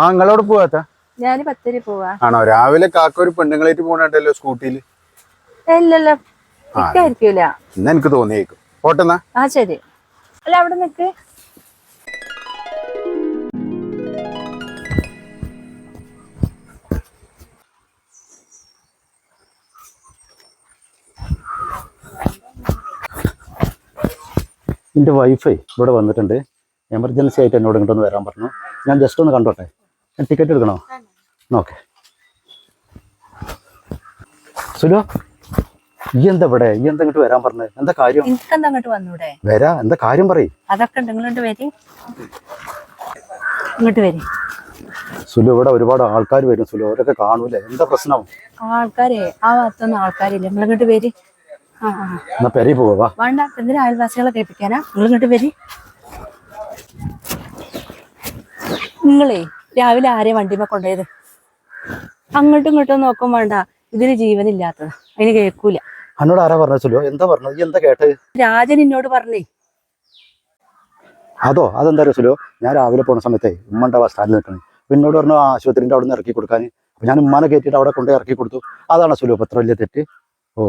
ആ നിങ്ങളോട് പോവാത്ത ഞാൻ പത്തരി പോവാ. ആണോ? രാവിലെ കാക്ക ഒരു പെണ്ണുങ്ങളായിട്ട് സ്കൂട്ടിയിൽ. സ്കൂട്ടിയിൽ ഇല്ലല്ലോ എന്നാ എനിക്ക് തോന്നിയേക്കും. പോട്ടെന്നാ ആ ശരി. അല്ല അവിടെ നിക്ക്. എന്റെ വൈഫേ ഇവിടെ വന്നിട്ടുണ്ട്. എമർജൻസി ആയിട്ട് എന്നോട് ഇങ്ങോട്ടൊന്ന് വരാൻ പറഞ്ഞു. ഞാൻ ജസ്റ്റ് ഒന്ന് കണ്ടോട്ടെ? ടിക്കറ്റ് എടുക്കണോ? ഓക്കെ. സുലോ ഈ എന്താ ഇവിടെ? ഈ എന്താ ഇങ്ങോട്ട് വരാൻ പറഞ്ഞത് എന്താ കാര്യം? അങ്ങോട്ട് വന്നൂടെ? വരാ. എന്താ കാര്യം പറയും. അതൊക്കെ ഉണ്ട്. ഇങ്ങോട്ട് വരി. ഇങ്ങോട്ട് വരി. സുലു ഇവിടെ ഒരുപാട് ആൾക്കാർ വരും സുലു അവരൊക്കെ കാണൂലേ എന്താ പ്രശ്നം? ആൾക്കാരെ? ആ ഭാഗത്തൊന്നും ആൾക്കാരില്ല. നിങ്ങൾ ഇങ്ങോട്ട് വരി. എന്നാ പെരി പോവാ വേണ്ട. എന്തിനാ അയൽവാസികളെ കേൾപ്പിക്കാനാ? നിങ്ങൾ ഇങ്ങോട്ട് വരി. നിങ്ങളേ രാവിലെ ആരെയും വണ്ടിമേ കൊണ്ടുപോയത്? അങ്ങോട്ടും ഇങ്ങോട്ടും നോക്കും വേണ്ട. ഇതിന് ജീവനില്ലാത്തത്. അതിന് കേൾക്കൂല. എന്നോട് ആരാ പറഞ്ഞോ എന്താ പറഞ്ഞത്? എന്താ കേട്ടത്? രാജൻ എന്നോട് പറഞ്ഞേ. അതോ? അതെന്താ അറിയോ ഞാൻ രാവിലെ പോണ സമയത്തെ ഉമ്മന്റെ ഉണ്ടാവാ സ്റ്റാൻഡിൽ നിൽക്കണേ? പിന്നോട് പറഞ്ഞു ആ ആശുപത്രിന്റെ അവിടെ നിന്ന് ഇറക്കി കൊടുക്കാൻ. അപ്പം ഞാൻ ഉമ്മാനെ കയറ്റിയിട്ട് അവിടെ കൊണ്ട് ഇറക്കി കൊടുത്തു. അതാണ് സുലോ പത്ര വലിയ തെറ്റ്? ഓ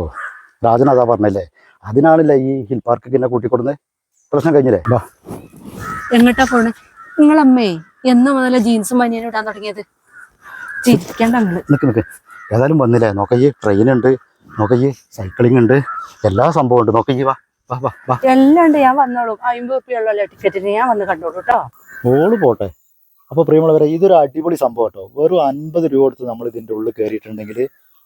രാജൻ അതാ പറഞ്ഞല്ലേ? അതിനാണല്ലേ ഈ ഹിൽ പാർക്ക് എന്നെ കൂട്ടിക്കൊടുന്നത് പ്രശ്നം കഴിഞ്ഞില്ലേ? എങ്ങോട്ടാ പോണേ? നിങ്ങളമ്മേ എന്ന് മുതല ജീൻസും ബനിയനും ഇടാൻ തുടങ്ങിയത്? ചിരിക്കണ്ട നിങ്ങൾ. നിൽക്ക് നിൽക്ക് ഏതായാലും വന്നില്ലേ? നോക്കയ്യേ ട്രെയിൻ ഉണ്ട് നോക്കയ്യേ സൈക്ലിംഗ് ഉണ്ട് എല്ലാ സംഭവം ഉണ്ട്. നോക്കയ്യേ വാ വാ വാ വാ. എല്ലാം ഉണ്ട്. ഞാൻ വന്നോളൂ. അമ്പത് റുപ്യുള്ളല്ലോ ടിക്കറ്റിന് ഞാൻ വന്ന് കണ്ടോളൂ കേട്ടോ ഓൾ പോട്ടെ. അപ്പോൾ പ്രിയമുള്ളവരെ ഇതൊരു അടിപൊളി സംഭവം കേട്ടോ വെറും അൻപത് രൂപ കൊടുത്ത് നമ്മൾ ഇതിന്റെ ഉള്ളിൽ കയറിയിട്ടുണ്ടെങ്കിൽ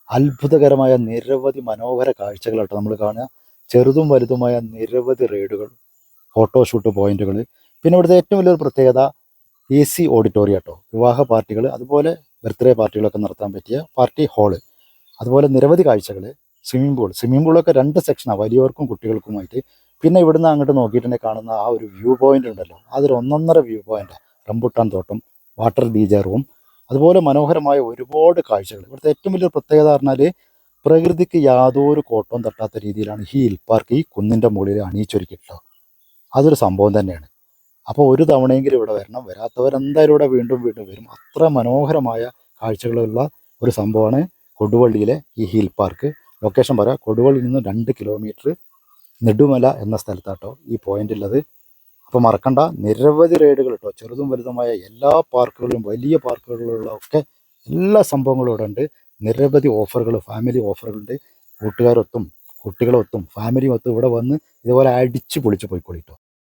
അത്ഭുതകരമായ നിരവധി മനോഹര കാഴ്ചകൾ കേട്ടോ നമ്മൾ കാണുക. ചെറുതും വലുതുമായ നിരവധി റൈഡുകൾ ഫോട്ടോഷൂട്ട് പോയിന്റുകൾ പിന്നെ ഇവിടുത്തെ ഏറ്റവും വലിയൊരു പ്രത്യേകത എ സി ഓഡിറ്റോറിയം കേട്ടോ വിവാഹ പാർട്ടികൾ അതുപോലെ ബർത്ത്ഡേ പാർട്ടികളൊക്കെ നടത്താൻ പറ്റിയ പാർട്ടി ഹാൾ അതുപോലെ നിരവധി കാഴ്ചകൾ സ്വിമ്മിംഗ് പൂൾ സ്വിമ്മിംഗ് പൂളൊക്കെ രണ്ട് സെക്ഷനാണ് വലിയവർക്കും കുട്ടികൾക്കുമായിട്ട്. പിന്നെ ഇവിടുന്ന് അങ്ങോട്ട് നോക്കിയിട്ടുണ്ടെങ്കിൽ കാണുന്ന ആ ഒരു വ്യൂ പോയിന്റ് ഉണ്ടല്ലോ. അതൊരു ഒന്നൊന്നര വ്യൂ പോയിന്റ് റംബുട്ടാൻ തോട്ടം വാട്ടർ ഡീജെ റൂം അതുപോലെ മനോഹരമായ ഒരുപാട് കാഴ്ചകൾ. ഇവിടുത്തെ ഏറ്റവും വലിയൊരു പ്രത്യേകത പറഞ്ഞാൽ പ്രകൃതിക്ക് യാതൊരു കോട്ടവും തട്ടാത്ത രീതിയിലാണ് ഈ ഹിൽ പാർക്ക് ഈ കുന്നിന്റെ മുകളിൽ അണിയിച്ചൊരുക്കിയിട്ടുള്ളത്. അതൊരു സംഭവം തന്നെയാണ്. അപ്പോൾ ഒരു തവണയെങ്കിലും ഇവിടെ വരണം. വരാത്തവരെന്തായാലും ഇവിടെ വീണ്ടും വീണ്ടും വരും. അത്ര മനോഹരമായ കാഴ്ചകളുള്ള ഒരു സംഭവമാണ് കൊടുവള്ളിയിലെ ഈ ഹിൽ പാർക്ക്. ലൊക്കേഷൻ പറയാം. കൊടുവള്ളിയിൽ നിന്ന് രണ്ട് കിലോമീറ്റർ നെടുമല എന്ന സ്ഥലത്താട്ടോ ഈ പോയിന്റ് ഉള്ളത്. അപ്പോൾ മറക്കണ്ട. നിരവധി റൈഡുകൾ കേട്ടോ. ചെറുതും വലുതുമായ എല്ലാ പാർക്കുകളിലും വലിയ പാർക്കുകളിലുള്ള ഒക്കെ എല്ലാ സംഭവങ്ങളും ഇവിടെ ഉണ്ട്. നിരവധി ഓഫറുകൾ ഫാമിലി ഓഫറുകളുണ്ട് കൂട്ടുകാരൊത്തും കുട്ടികളൊത്തും ഫാമിലിയും ഒത്തും ഇവിടെ വന്ന് ഇതുപോലെ അടിച്ച് പൊളിച്ച് പോയിക്കോളിട്ടോ.